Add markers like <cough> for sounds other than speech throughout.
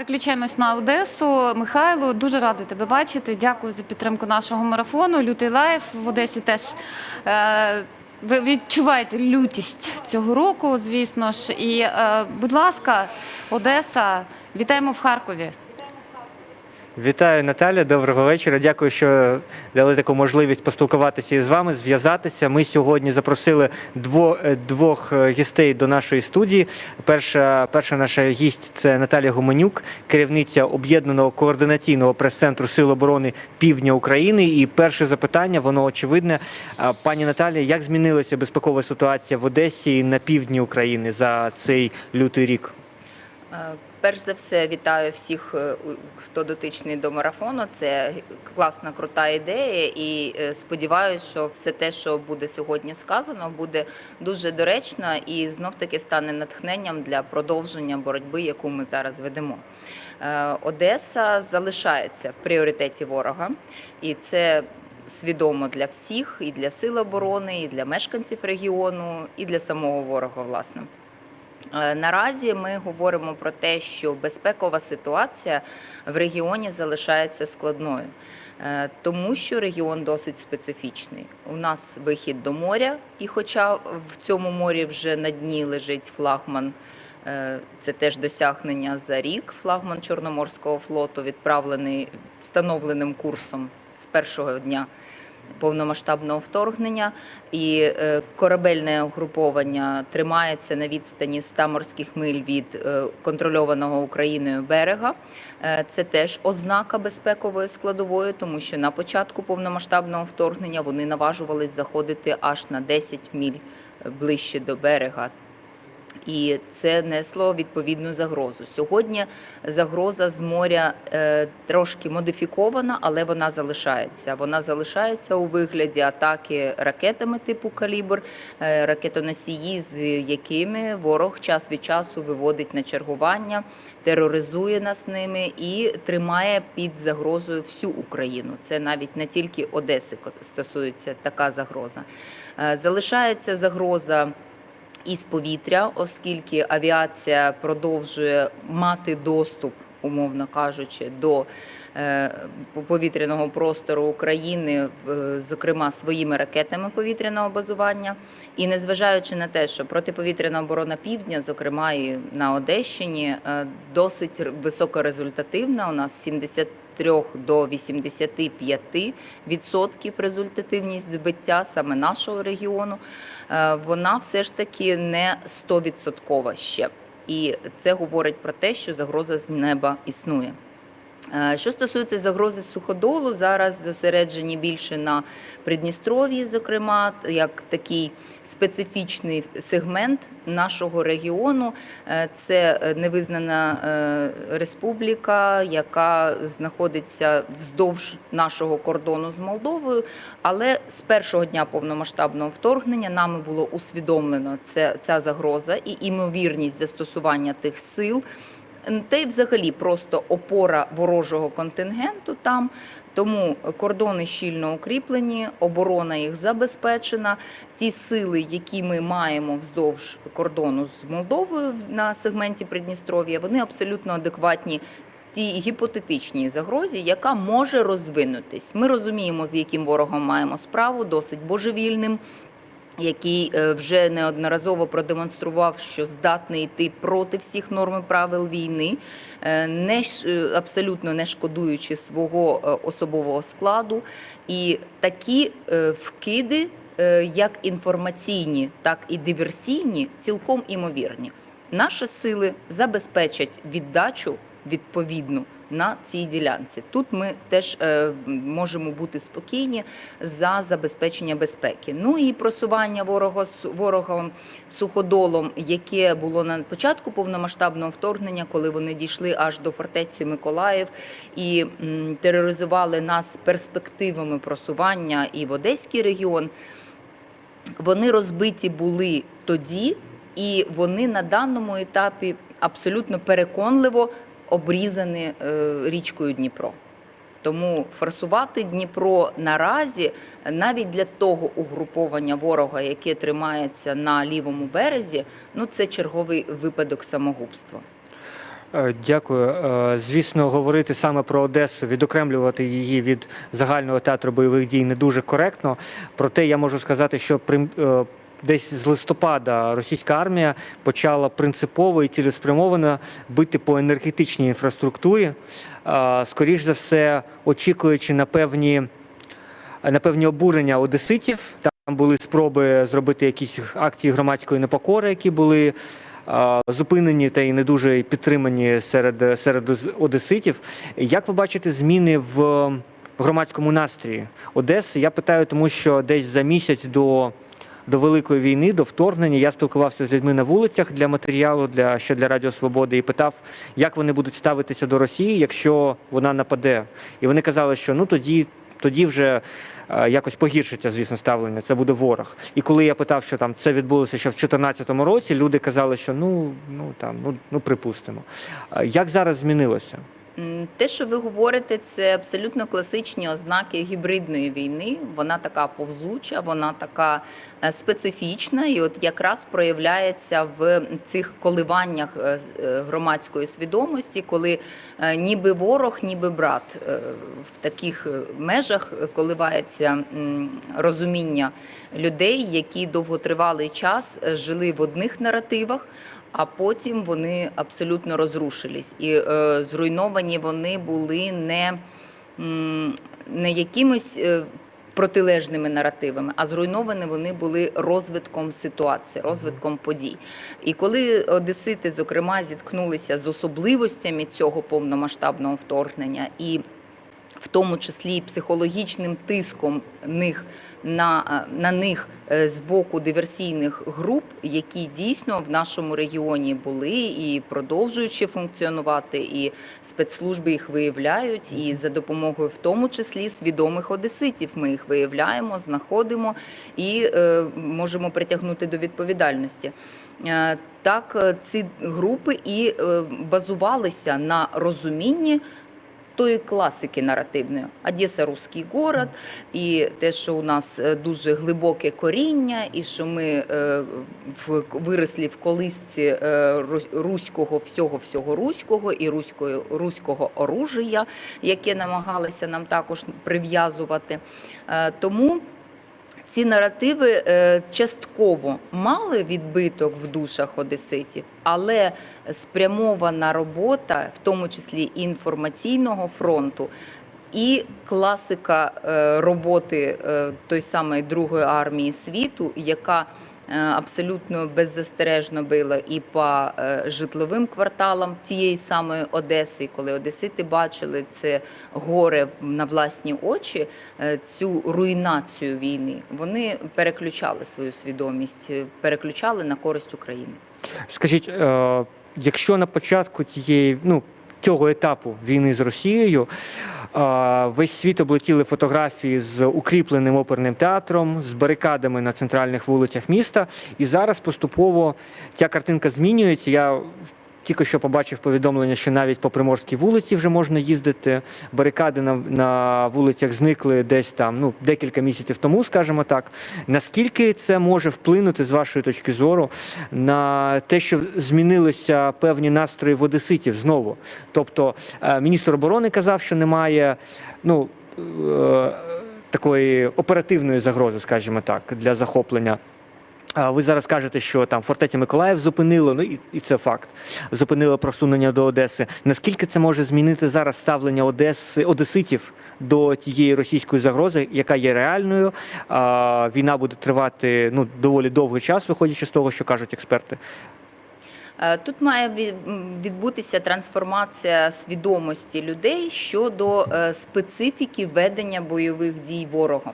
переключаємось на Одесу. Михайло, дуже радий тебе бачити. Дякую за підтримку нашого марафону. Лютий лайф в Одесі теж. Е, ви відчуваєте лютість цього року, звісно ж. І, е, будь ласка, Одеса, вітаємо в Харкові. Вітаю, Наталя. Доброго вечора. Дякую, що дали таку можливість поспілкуватися із вами, зв'язатися. Ми сьогодні запросили е, двох е, гостей до нашої студії. Перша, перша наша гість це Наталія Гуменюк, керівниця об'єднаного координаційного прес-центру Сил оборони Півдня України. І перше запитання, воно очевидне. Пані Наталія, як змінилася безпекова ситуація в Одесі і на півдні України за цей лютий рік? Перш за все, вітаю всіх, е, хто дотичний до марафону. Це класна, крута ідея, і е, сподіваюся, що все те, що буде сьогодні сказано, буде дуже доречно і знов таки стане натхненням для продовження боротьби, яку ми зараз ведемо. Е, Одеса залишається в пріоритеті ворога, і це свідомо для всіх, і для сил оборони, і для мешканців регіону, і для самого ворога, власне. Е, Наразі ми говоримо про те, що безпекова ситуація в регіоні залишається складною, Е, тому що регіон досить специфічний. У нас вихід до моря, і хоча в цьому морі вже на дні лежить флагман. е, Це теж досягнення за рік. Флагман Чорноморського флоту відправлений встановленим курсом з першого дня повномасштабного вторгнення, і е, корабельне угруповання тримається на відстані 100 морських миль від е, контрольованого Україною берега. Е, Це теж ознака безпекової складової, тому що на початку повномасштабного вторгнення вони наважувались заходити аж на 10 міль ближче до берега. І це несло відповідну загрозу. Сьогодні загроза з моря е, трошки модифікована, але вона залишається. Вона залишається у вигляді атаки ракетами типу калібр, е, ракетоносії, з якими ворог час від часу виводить на чергування, тероризує нас ними і тримає під загрозою всю Україну. Це навіть не тільки Одеси стосується така загроза. Е, Залишається загроза із повітря, оскільки авіація продовжує мати доступ, умовно кажучи, до е, повітряного простору України, зокрема своїми ракетами повітряного базування. І незважаючи на те, що протиповітряна оборона півдня, зокрема і на Одещині, е, досить високорезультативна. У нас 73 до 85% результативність збиття саме нашого регіону. Е, Вона все ж таки не 100% ще. І це говорить про те, що загроза з неба існує. Е, Що стосується загрози суходолу, зараз зосереджені більше на Придністров'ї, зокрема, як такий специфічний сегмент нашого регіону. Е, Це е, невизнана республіка, яка знаходиться вздовж нашого кордону з Молдовою. Але з першого дня повномасштабного вторгнення нами було усвідомлено ця загроза і імовірність застосування тих сил. Та й взагалі просто опора ворожого контингенту там. Тому кордони щільно укріплені, оборона їх забезпечена. Ті сили, які ми маємо вздовж кордону з Молдовою на сегменті Придністров'я, вони абсолютно адекватні тій гіпотетичній загрозі, яка може розвинутись. Ми розуміємо, з яким ворогом маємо справу, досить божевільним який е, вже неодноразово продемонстрував, що здатний йти проти всіх норм і правил війни, е, не е, абсолютно не шкодуючи свого особового складу. І такі вкиди, як інформаційні, так і диверсійні, цілком імовірні. Наші сили забезпечать віддачу відповідну на цій ділянці. Тут ми теж е, можемо бути спокійні за забезпечення безпеки. Ну і просування ворога ворогом суходолом, яке було на початку повномасштабного вторгнення, коли вони дійшли аж до фортеці Миколаїв і тероризували нас перспективами просування і в Одеський регіон. Вони розбиті були тоді, і вони на даному етапі абсолютно переконливо обрізані е, річкою Дніпро. Тому форсувати Дніпро наразі навіть для того угруповання ворога, яке тримається на лівому березі, ну це черговий випадок самогубства. Е, Дякую. Е, Звісно, говорити саме про Одесу, відокремлювати її від загального театру бойових дій не дуже коректно. Проте я можу сказати, що е, десь з листопада російська армія почала принципово і цілеспрямовано бити по енергетичній інфраструктурі. Скоріш за все, очікуючи на певні на певні обурення одеситів. Там були спроби зробити якісь акції громадської непокори, які були зупинені та й не дуже підтримані серед, серед одеситів. Як ви бачите зміни в громадському настрої Одеси? Я питаю, тому що десь за місяць до. До великої війни, до вторгнення, я спілкувався з людьми на вулицях для матеріалу, для ще для Радіо Свободи, і питав, як вони будуть ставитися до Росії, якщо вона нападе. І вони казали, що ну тоді, тоді вже е, якось погіршиться, звісно, ставлення. Це буде ворог. І коли я питав, що там це відбулося ще в 2014 році, люди казали, що ну, ну там, ну, ну припустимо. Е, Як зараз змінилося? Те, що ви говорите, це абсолютно класичні ознаки гібридної війни. Вона така повзуча, вона така е, специфічна, і от якраз проявляється в цих коливаннях е, е, громадської свідомості, коли ніби ворог, ніби брат. В таких межах коливається розуміння людей, які довготривалий час жили в одних наративах а потім вони абсолютно розрушились. І е, зруйновані вони були не, не якимось. е, Протилежними наративами, а зруйновані вони були розвитком ситуації, розвитком подій. І коли одесити, зокрема, зіткнулися з особливостями цього повномасштабного вторгнення і в тому числі психологічним тиском них на, на них е, з боку диверсійних груп, які дійсно в нашому регіоні були і продовжуючи функціонувати, і спецслужби їх виявляють, і за допомогою в тому числі свідомих одеситів ми їх виявляємо, знаходимо і е, можемо притягнути до відповідальності. Е, Так, е, ці групи і е, базувалися на розумінні тої класики наративної. Одеса русський город, і те, що у нас е, дуже глибоке коріння, і що ми е, в, виросли в колисці е, руського всього всього руського і руської, руського оружия, яке намагалися нам також прив'язувати. Тому ці наративи е, частково мали відбиток в душах одеситів, але спрямована робота, в тому числі інформаційного фронту, і класика е, роботи е, той самої Другої армії світу, яка абсолютно беззастережно била і по е, житловим кварталам тієї самої Одеси, коли одесити бачили це горе на власні очі, е, цю руйнацію війни, вони переключали свою свідомість, е, переключали на користь України. Скажіть, е, якщо на початку тієї, ну, цього етапу війни з Росією е, весь світ облетіли фотографії з укріпленим оперним театром, з барикадами на центральних вулицях міста, і зараз поступово ця картинка змінюється. Я тільки що побачив повідомлення, що навіть по Приморській вулиці вже можна їздити. Барикади на, на вулицях зникли десь там ну, декілька місяців тому, скажімо так. Наскільки це може вплинути з вашої точки зору на те, що змінилися певні настрої в одеситів знову? Тобто е, міністр оборони казав, що немає ну, е, такої оперативної загрози, скажімо так, для захоплення. Ви зараз кажете, що там фортеця Миколаїв зупинило, ну і, і це факт. Зупинило просунення до Одеси. Наскільки це може змінити зараз ставлення Одеси, одеситів до тієї російської загрози, яка є реальною? А, війна буде тривати ну доволі довгий час, виходячи з того, що кажуть експерти. Е, Тут має відбутися трансформація свідомості людей щодо е, специфіки ведення бойових дій ворогом.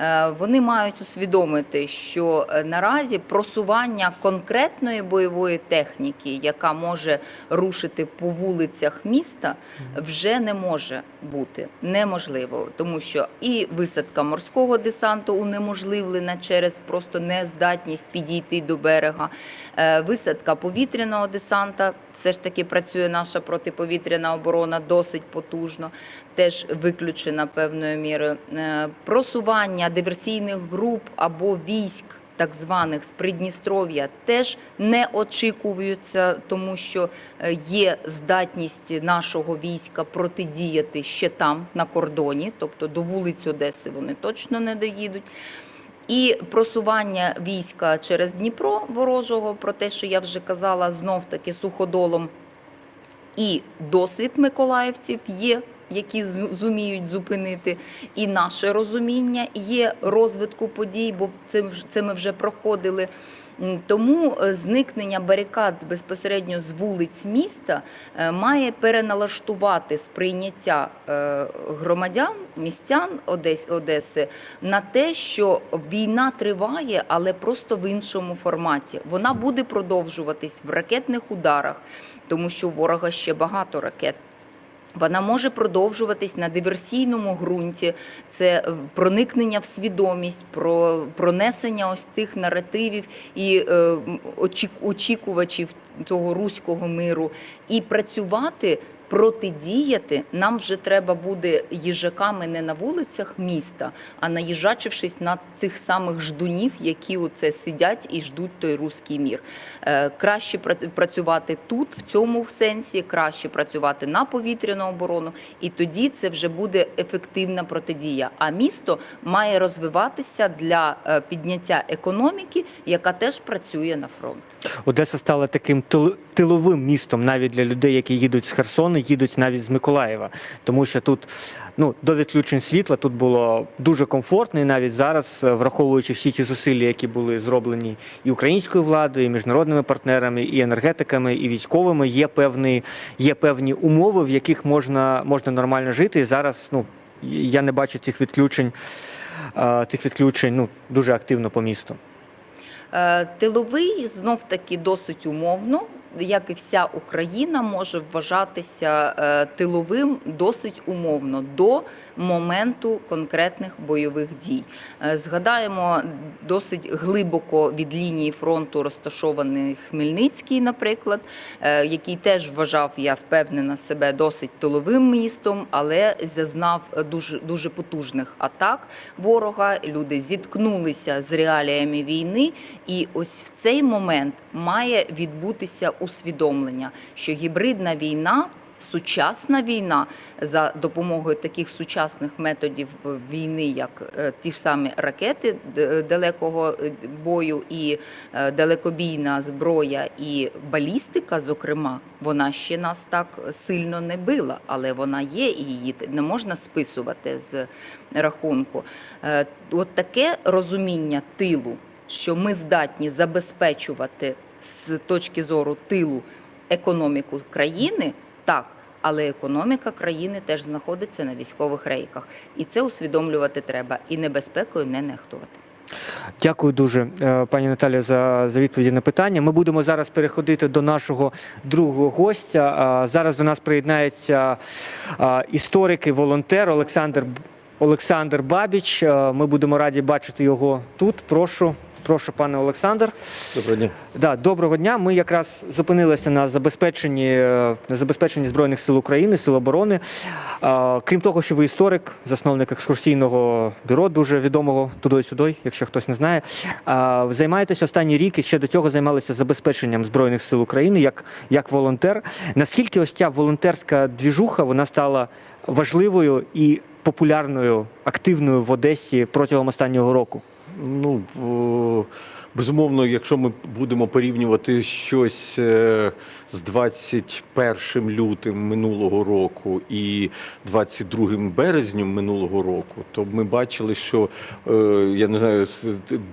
Е, Вони мають усвідомити, що е, наразі просування конкретної бойової техніки, яка може рушити по вулицях міста, вже не може бути. Неможливо, тому що і висадка морського десанту унеможливлена через просто нездатність підійти до берега. Е, Висадка повітряного десанта все ж таки працює наша протиповітряна оборона досить потужно, теж виключена певною мірою. Е, Просування диверсійних груп або військ. так званих з Придністров'я теж не очікуються, тому що е, є здатність нашого війська протидіяти ще там на кордоні, тобто до вулиць Одеси вони точно не доїдуть. І просування війська через Дніпро ворожого, про те, що я вже казала, знов таки суходолом, і досвід миколаївців є, які зуміють зупинити, і наше розуміння є розвитку подій, бо це, ми вже проходили. Тому е, зникнення барикад безпосередньо з вулиць міста е, має переналаштувати сприйняття е, громадян, містян Одеси на те, що війна триває, але просто в іншому форматі. Вона буде продовжуватись в ракетних ударах, тому що у ворога ще багато ракет. Вона може продовжуватись на диверсійному ґрунті. Це е, проникнення в свідомість, про пронесення ось тих наративів і е, очікувачів цього руського миру, і працювати. Протидіяти нам вже треба буде їжаками не на вулицях міста, а наїжачившись на тих самих ждунів, які оце сидять і ждуть той руський мір. Е, Краще пра- працювати тут, в цьому сенсі, краще працювати на повітряну оборону, і тоді це вже буде ефективна протидія. А місто має розвиватися для е, підняття економіки, яка теж працює на фронт. Одеса стала таким тиловим містом навіть для людей, які їдуть з Херсону, їдуть навіть з Миколаєва, тому що тут. Ну, до відключень світла тут було дуже комфортно, і навіть зараз, е, враховуючи всі ті зусилля, які були зроблені і українською владою, і міжнародними партнерами, і енергетиками, і військовими, є певні, є певні умови, в яких можна, можна нормально жити. І зараз ну, я не бачу цих відключень, е, цих відключень ну, дуже активно по місту. Е, Тиловий знов таки досить умовно, як і вся Україна, може вважатися е, тиловим досить умовно до моменту конкретних бойових дій. Е, Згадаємо досить глибоко від лінії фронту розташований Хмельницький, наприклад, е, який теж вважав, я впевнена себе досить тиловим містом, але зазнав дуже дуже потужних атак ворога. Люди зіткнулися з реаліями війни, і ось в цей момент має відбутися усвідомлення, що гібридна війна. Сучасна війна за допомогою таких сучасних методів війни, як е, ті ж самі ракети далекого е, бою, і е, далекобійна зброя, і балістика, зокрема, вона ще нас так сильно не била, але вона є, і її не можна списувати з рахунку. Е, От таке розуміння тилу, що ми здатні забезпечувати з точки зору тилу економіку країни, так. Але економіка країни теж знаходиться на військових рейках, і це усвідомлювати треба, і небезпекою не нехтувати. Дякую дуже, е, пані Наталі, за, за відповіді на питання. Ми будемо зараз переходити до нашого другого гостя. Зараз до нас приєднається історик і волонтер Олександр Олександр Бабіч. Е, Ми будемо раді бачити його тут. Прошу, прошу, пане Олександр. Доброго дня. Да, доброго дня. Ми якраз зупинилися на забезпеченні, е, на забезпеченні Збройних сил України, сил оборони. А, Крім того, що ви історик, засновник екскурсійного бюро, дуже відомого туди-сюди, якщо хтось не знає. А, Займаєтесь останній рік і ще до цього займалися забезпеченням Збройних сил України як, як волонтер. Наскільки ось ця волонтерська двіжуха вона стала важливою і популярною, активною в Одесі протягом останнього року? Ну, безумовно, якщо ми будемо порівнювати щось е, з 21 лютим минулого року і 22 березнем минулого року, то ми бачили, що е, я не знаю,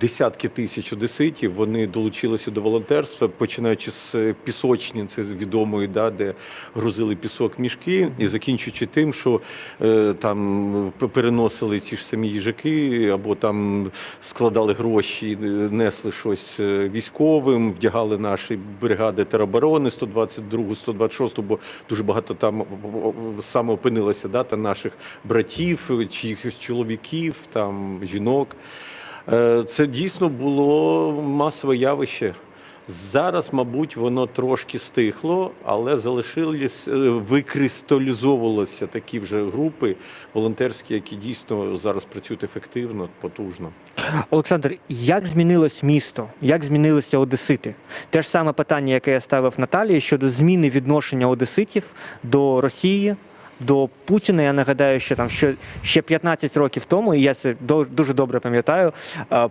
десятки тисяч одеситів вони долучилися до волонтерства, починаючи з пісочні, це відомої, да, де грузили пісок мішки, і закінчуючи тим, що е, там переносили ці ж самі їжаки, або там складали гроші, е, несли щось військовим, вдягали наші бригади тероборони 122, 126, бо дуже багато там саме опинилося да, та наших братів, чиїхось чоловіків, там жінок. Е, Це дійсно було масове явище. Зараз, мабуть, воно трошки стихло, але залишились, е, викристалізовувалися такі вже групи волонтерські, які дійсно зараз працюють ефективно, потужно. Олександр, як змінилось місто? Як змінилися одесити? Те ж саме питання, яке я ставив Наталії щодо зміни відношення одеситів до Росії, до Путіна. Я нагадаю, що там що ще 15 років тому, і я це дуже добре пам'ятаю.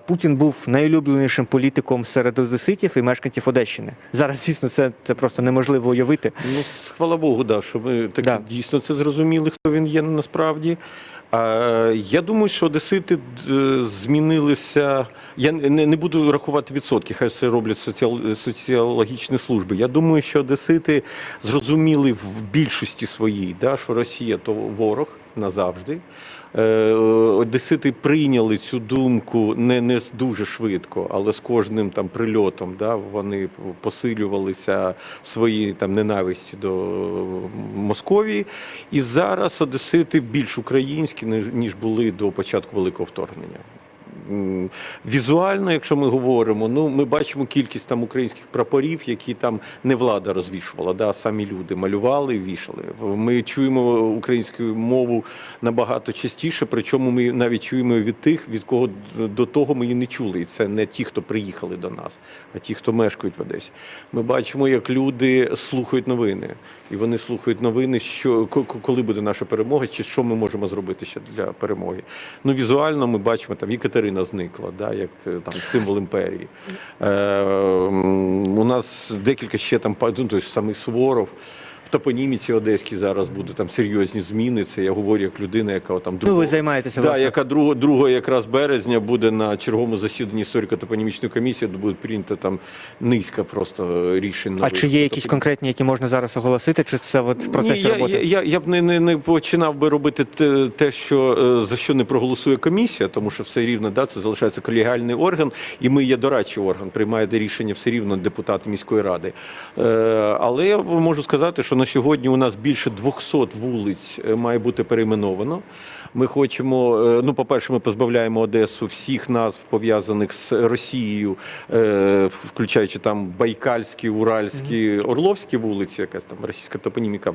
Путін був найулюбленішим політиком серед одеситів і мешканців Одещини. Зараз, звісно, це, це просто неможливо уявити. Ну, хвала Богу, да, що ми так Да. дійсно це зрозуміли, хто він є насправді. Я думаю, що одесити змінилися. Я не, буду рахувати відсотки, хай це роблять соціологічні служби. Я думаю, що одесити зрозуміли в більшості своїй, да, що Росія то ворог назавжди. Е, Одесити прийняли цю думку не, не дуже швидко, але з кожним там прильотом да, вони посилювалися в своїй там ненависті до Московії. І зараз одесити більш українські, ніж- ніж були до початку великого вторгнення. Візуально, якщо ми говоримо, ну ми бачимо кількість там українських прапорів, які там не влада розвішувала, да, самі люди малювали вішали. Ми чуємо українську мову набагато частіше, причому ми навіть чуємо від тих, від кого до того ми і не чули. І це не ті, хто приїхали до нас, а ті, хто мешкають в Одесі. Ми бачимо, як люди слухають новини, і вони слухають новини, що ко- ко- коли буде наша перемога, чи що ми можемо зробити ще для перемоги. Ну візуально ми бачимо там і Катерина зникла, да, як е, там символ імперії. Е, у нас декілька ще там ну, той ж самий Суворов. В топоніміці Одеській зараз будуть там серйозні зміни. Це я говорю як людина, яка там Ну, ви займаєтеся да, власне. яка 2, 2 якраз березня буде на черговому засіданні історико-топонімічної комісії, де буде прийнято там низка просто рішень. А чи є якісь Тобто- конкретні, які можна зараз оголосити, чи це от в процесі ні, я, роботи? Я, я, я б не, не, не починав би робити те, те, що е, за що не проголосує комісія, тому що все рівно да, це залишається колегіальний орган, і ми є дорадчий орган, приймає рішення все рівно депутати міської ради. Е, але я можу сказати, що на сьогодні у нас більше 200 вулиць е, має бути перейменовано. Ми хочемо, е, ну, по-перше, ми позбавляємо Одесу всіх назв пов'язаних з Росією, е, включаючи там Байкальські, Уральські, Орловські вулиці, якась там російська топоніміка.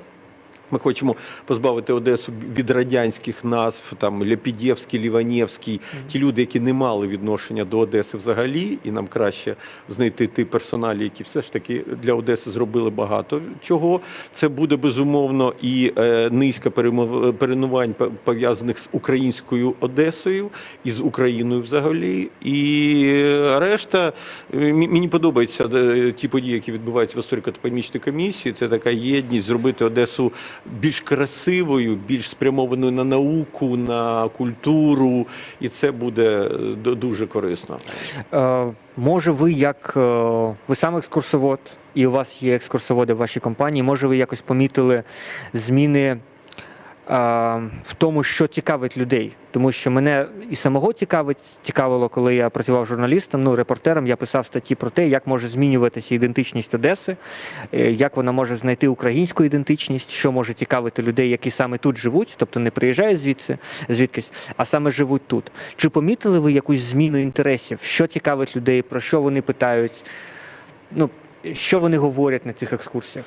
Ми хочемо позбавити Одесу від радянських назв, там Ляпідєвський, Ліванєвський, ті люди, які не мали відношення до Одеси взагалі, і нам краще знайти ті персоналі, які все ж таки для Одеси зробили багато чого. Це буде безумовно і е, низка перемо- перейменувань по- пов'язаних з українською Одесою і з Україною взагалі. І е, решта е, мені подобаються е, ті події, які відбуваються в історико-топонімічній комісії. Це така єдність зробити Одесу більш красивою, більш спрямованою на науку, на культуру, і це буде е, дуже корисно. Е, може, ви як е, ви сам екскурсовод, і у вас є екскурсоводи в вашій компанії, може, ви якось помітили зміни в тому, що цікавить людей? Тому що мене і самого цікавить, цікавило, коли я працював журналістом, ну репортером, я писав статті про те, як може змінюватися ідентичність Одеси, е, як вона може знайти українську ідентичність, що може цікавити людей, які саме тут живуть, тобто не приїжджають звідси, звідкись, а саме живуть тут. Чи помітили ви якусь зміну інтересів? Що цікавить людей, про що вони питають? Ну, що вони говорять на цих екскурсіях?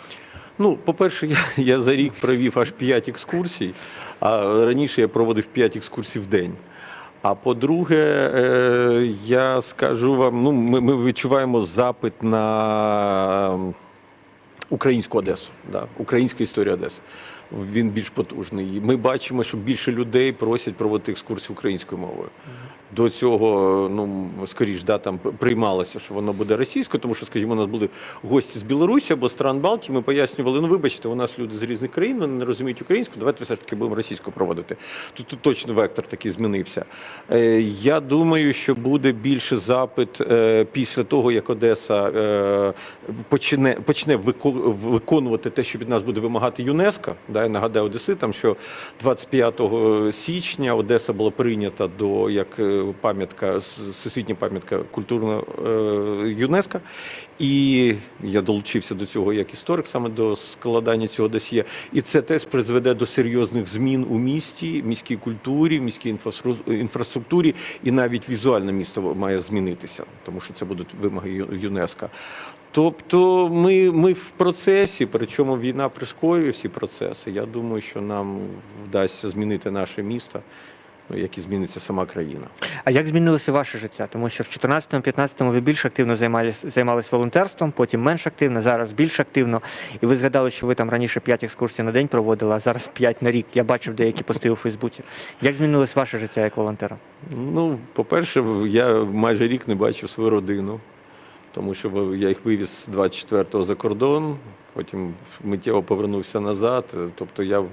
Ну, по-перше, я, <laughs> я за рік провів аж 5 екскурсій, а раніше я проводив 5 екскурсій в день. А по-друге, е, я скажу вам, ну, ми, ми відчуваємо запит на українську Одесу, да, українська історія Одеси. Він більш потужний. Ми бачимо, що більше людей просять проводити екскурсії українською мовою. До цього, ну скоріш, да, там приймалося, що воно буде російською, тому що, скажімо, у нас були гості з Білорусі або стран Балтії. Ми пояснювали, ну вибачте, у нас люди з різних країн, вони не розуміють українську, давайте все ж таки будемо російську проводити. Тут, тут точно вектор такий змінився. Е, я думаю, що буде більше запит е, після того, як Одеса е, почне, почне виконувати те, що від нас буде вимагати ЮНЕСКО. Да, я нагадаю Одеситам, що 25 січня Одеса була прийнята до як е, пам'ятка, всесвітня пам'ятка культурного е, ЮНЕСКО. І я долучився до цього як історик, саме до складання цього досьє. І це теж призведе до серйозних змін у місті, міській культурі, міській інфраструктурі, і навіть візуальне місто має змінитися, тому що це будуть вимоги ЮНЕСКО. Тобто ми, ми в процесі, причому війна прискорює всі процеси. Я думаю, що нам вдасться змінити наше місто, як і зміниться сама країна. А як змінилося ваше життя? Тому що в 14-15 ви більш активно займались, займались волонтерством, потім менш активно, зараз більш активно. І ви згадали, що ви там раніше 5 екскурсій на день проводили, а зараз 5 на рік. Я бачив деякі пости у Фейсбуці. Як змінилось ваше життя як волонтера? Ну, по-перше, я майже рік не бачив свою родину, тому що я їх вивіз 24-го за кордон, потім миттєво повернувся назад. Тобто я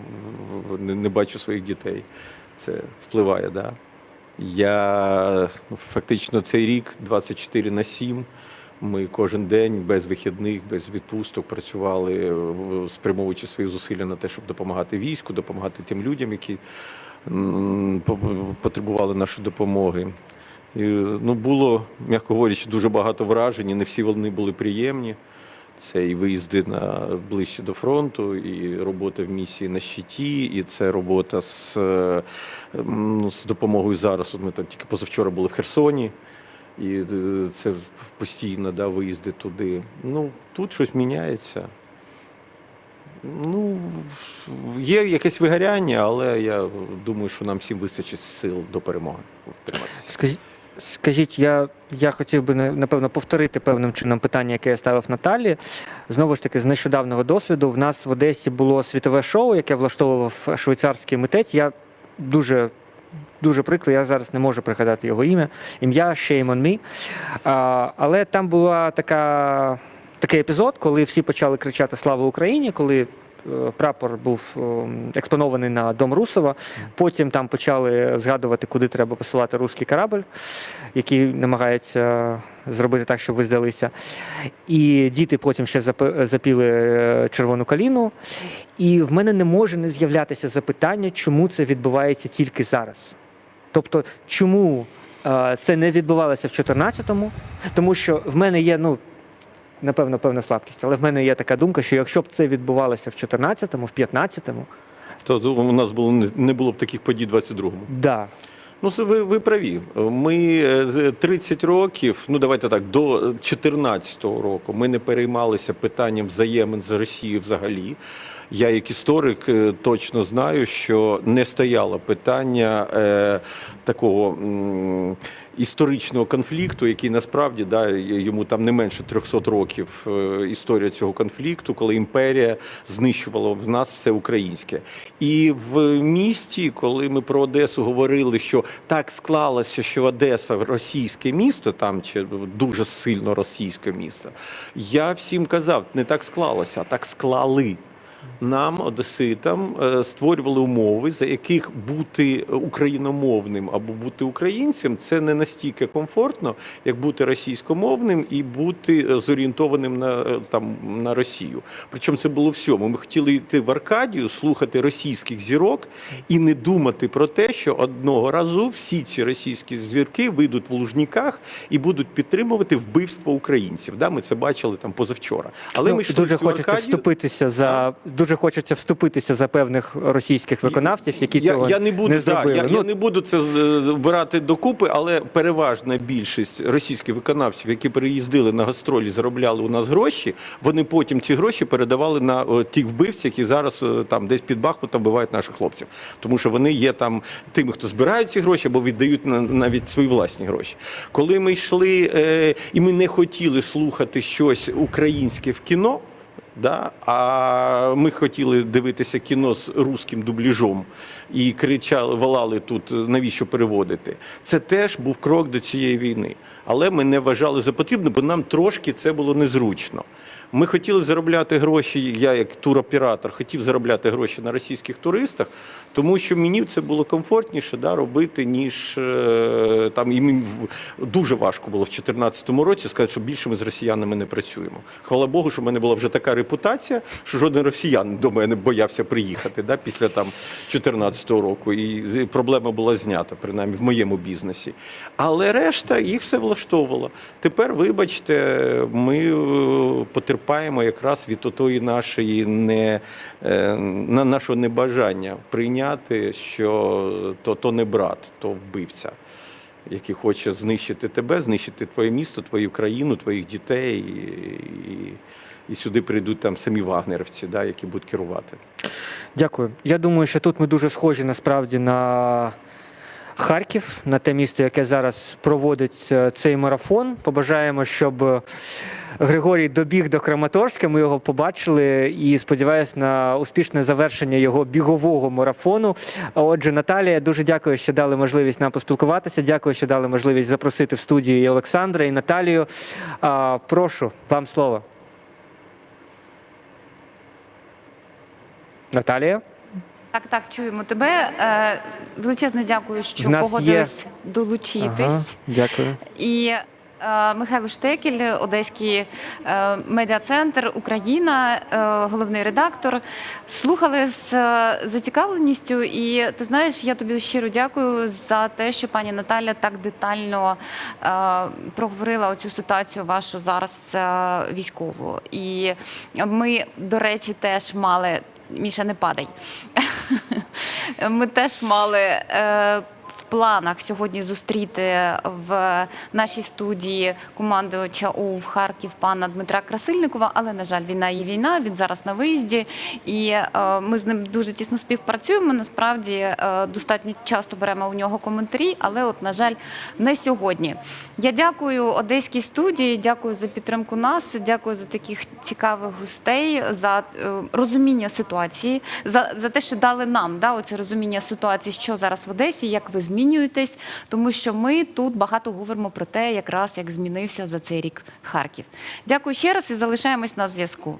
не бачу своїх дітей. Це впливає, да. Я ну, фактично цей рік 24 на 7. Ми кожен день без вихідних, без відпусток працювали, спрямовуючи свої зусилля на те, щоб допомагати війську, допомагати тим людям, які потребували нашої допомоги. І, ну, було, м'яко говорячи, дуже багато вражень, і не всі вони були приємні. Це і виїзди на ближче до фронту, і робота в місії на щиті, і це робота з, е, ну, з допомогою зараз. От ми там тільки позавчора були в Херсоні, і е, це постійно да, виїзди туди. Ну, тут щось міняється. Ну, є якесь вигоряння, але я думаю, що нам всім вистачить сил до перемоги триматися. Скажіть, я, я хотів би напевно повторити певним чином питання, яке я ставив Наталі. Знову ж таки, з нещодавнього досвіду в нас в Одесі було світове шоу, яке влаштовував швейцарський митець. Я дуже. Дуже прикро, я зараз не можу пригадати його ім'я. Ім'я Shame on me. А, але там була така, такий епізод, коли всі почали кричати Слава Україні, коли прапор був ем, експонований на дом Русова. Потім там почали згадувати, куди треба посилати руський корабль, який намагається зробити так, щоб ви здалися. І діти потім ще запіли е, червону каліну. І в мене не може не з'являтися запитання, чому це відбувається тільки зараз. Тобто, чому е, це не відбувалося в 14-му? Тому що в мене є, ну, напевно, певна слабкість, але в мене є така думка, що якщо б це відбувалося в 14-му, в 15-му, То у нас було не- було б таких подій 22-му. да, Ну, це ви, ви праві. Ми е, 30 років, ну давайте так, до 2014 року ми не переймалися питанням взаємин з Росією взагалі. Я, як історик, е, точно знаю, що не стояло питання е, такого м, історичного конфлікту, який насправді да, йому там не менше 300 років е, історія цього конфлікту, коли імперія знищувала в нас все українське. І в місті, коли ми про Одесу говорили, що так склалося, що Одеса російське місто, там чи дуже сильно російське місто, я всім казав, не так склалося, а так склали. Нам, одеситам, е, створювали умови, за яких бути україномовним або бути українцем це не настільки комфортно, як бути російськомовним і бути зорієнтованим на е, там на Росію. Причому це було всьому. Ми хотіли йти в Аркадію, слухати російських зірок і не думати про те, що одного разу всі ці російські звірки вийдуть в Лужніках і будуть підтримувати вбивство українців. Да, ми це бачили там позавчора. Але Ну, ми дуже хочеться Аркадію. вступитися за дуже хочеться вступитися за певних російських виконавців, які я, цього я не буду, не зробили. я, ну, я не буду це з- брати докупи, але переважна більшість російських виконавців, які приїздили на гастролі, заробляли у нас гроші. Вони потім ці гроші передавали на о, тих вбивців, які зараз е, там десь під Бахмутом вбивають наших хлопців, тому що вони є там тими, хто збирають ці гроші або віддають на- навіть свої власні гроші. Коли ми йшли е, і ми не хотіли слухати щось українське в кіно. Да? А ми хотіли дивитися кіно з руським дубляжом і кричали, волали тут, навіщо переводити. Це теж був крок до цієї війни. Але ми не вважали за потрібне, бо нам трошки це було незручно. Ми хотіли заробляти гроші. Я, як туроператор, хотів заробляти гроші на російських туристах, тому що мені це було комфортніше да, робити, ніж е, там і мені дуже важко було в 2014 році сказати, що більше ми з росіянами не працюємо. Хвала Богу, що в мене була вже така репутація, що жоден росіян до мене боявся приїхати да, після там 2014 року. І проблема була знята, принаймні в моєму бізнесі. Але решта їх все влаштовувало. Тепер, вибачте, ми е, потерпаємо якраз від отої нашої не е, на нашого небажання прийняти, що то, то не брат, то вбивця. Який хоче знищити тебе, знищити твоє місто, твою країну, твоїх дітей, і, і, сюди прийдуть там самі вагнерівці, да, які будуть керувати. Дякую. Я думаю, що тут ми дуже схожі насправді на Харків, на те місто, яке зараз проводить е, цей марафон. Побажаємо, щоб е, Григорій добіг до Краматорська. Ми його побачили і сподіваюся на успішне завершення його бігового марафону. Отже, Наталія, дуже дякую, що дали можливість нам поспілкуватися. Дякую, що дали можливість запросити в студію і Олександра, і Наталію. Прошу вам слово. Наталія? Так, так, чуємо тебе. Е, Величезне дякую, що погодились долучитись. Ага, дякую. І е, Михайло Штекель, Одеський е, медіа-центр Україна, головний редактор. Слухали з зацікавленістю. І ти знаєш, я тобі щиро дякую за те, що пані Наталя так детально проговорила оцю ситуацію вашу зараз військову. І ми, до речі, теж мали. Міша, не падай. Ми теж мали е, планах сьогодні зустріти в нашій студії командувача УВ Харків пана Дмитра Красильникова, але на жаль, війна є війна. Він зараз на виїзді, і е, ми з ним дуже тісно співпрацюємо. Насправді е, достатньо часто беремо у нього коментарі, але от на жаль, не сьогодні. Я дякую одеській студії, дякую за підтримку нас, дякую за таких цікавих гостей, за е, розуміння ситуації, за, за те, що дали нам да, оце розуміння ситуації, що зараз в Одесі, як ви змінюєтесь, тому що ми тут багато говоримо про те, якраз як змінився за цей рік Харків. Дякую ще раз і залишаємось на зв'язку.